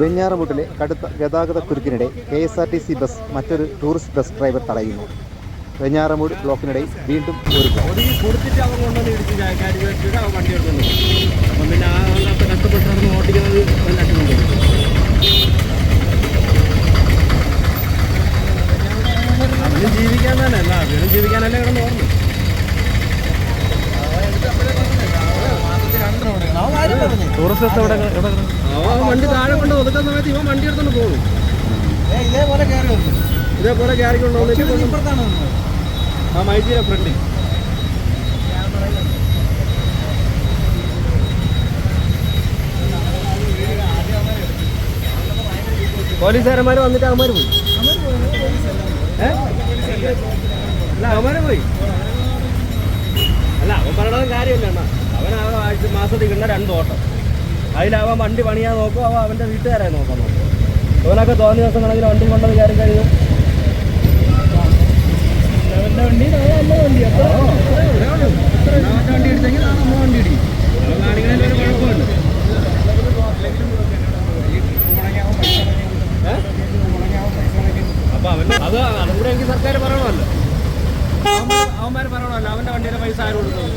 വെഞ്ഞാറമൂട്ടിലെ കടുത്ത ഗതാഗത കുരുക്കിനിടെ K S R T C bus മറ്റൊരു ടൂറിസ്റ്റ് ബസ് ഡ്രൈവർ തടയുന്നു. വെഞ്ഞാറമൂട് ബ്ലോക്കിനിടയിൽ വീണ്ടും ഒരു ബ്ലോക്ക്. ബസ് എവിടെ വണ്ടി താഴെ കൊണ്ട് ഒതുക്കുന്ന സമയത്ത് ഇവൻ വണ്ടി എടുത്തോണ്ട് പോകും. ഇതേപോലെ കയറി ഇതേപോലെ കയറി കൊണ്ടുവന്നിട്ട് ആ മൈജിയുടെ ഫ്രണ്ടിൽ പോലീസുകാരന്മാർ വന്നിട്ട് അവന്മാർ പോയി? അല്ല അവന്മാര് പോയി. അല്ല അവൻ പറയണത് കാര്യമില്ല അണ്ണാ. അവൻ ആ ആഴ്ച മാസത്തിൽ കിട്ടുന്ന രണ്ട് ഓട്ടം. അതിലവൻ വണ്ടി പണിയാൻ നോക്കും അവ അവന്റെ വീട്ടുകാരെ നോക്കാൻ നോക്കും. അവനൊക്കെ തോന്നിയ ദിവസം കണക്കിന് വണ്ടി കൊണ്ടത് കയറി കഴിഞ്ഞു. അവന്റെ വണ്ടി നല്ല വണ്ടി. അപ്പോൾ വണ്ടി എടുത്തെങ്കിൽ നമ്മൾ വണ്ടി ഇടിക്കും അവൻ കാണിക്കണതിൽ ഒരു കുഴപ്പമുണ്ട്. ഏ? അപ്പൊ അവൻ അത് അതും കൂടെ എനിക്ക് സർക്കാർ പറയണമല്ലോ. അവന്മാർ പറയണമല്ലോ അവന്റെ വണ്ടിയുടെ പൈസ ആരും കൊടുക്കും?